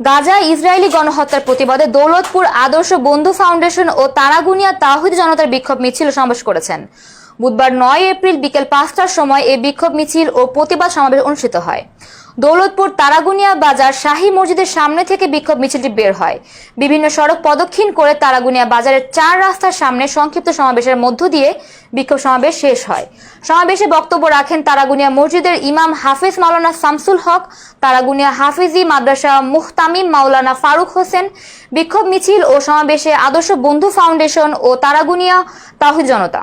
Gaza Israeli গণহত্যার প্রতিবাদে দৌলতপুর আদর্শ বন্ধু ফাউন্ডেশন ও তারাগুনিয়া তাহিদ জনতার বিক্ষোভ মিছিল সমাবেশ করেছেন। বুধবার নয় এপ্রিল বিকেল পাঁচটার সময় এই বিক্ষোভ মিছিল ও প্রতিবাদ সমাবেশ অনুষ্ঠিত হয়। দৌলতপুর তারাগুনিয়া বাজার শাহী মসজিদের সামনে থেকে বিক্ষোভ মিছিলটি বের হয়। বিভিন্ন সড়ক প্রদক্ষিণ করে তারাগুনিয়া বাজারের চার রাস্তার সামনে সংক্ষিপ্ত সমাবেশের মধ্য দিয়ে বিক্ষোভ সমাবেশ শেষ হয়। সমাবেশে বক্তব্য রাখেন তারাগুনিয়া মসজিদের ইমাম হাফিজ মাওলানা শামসুল হক, তারাগুনিয়া হাফিজি মাদ্রাসা মুহতামিম মাওলানা ফারুক হোসেন। বিক্ষোভ মিছিল ও সমাবেশে আদর্শ বন্ধু ফাউন্ডেশন ও তারাগুনিয়া তাহিদ জনতা।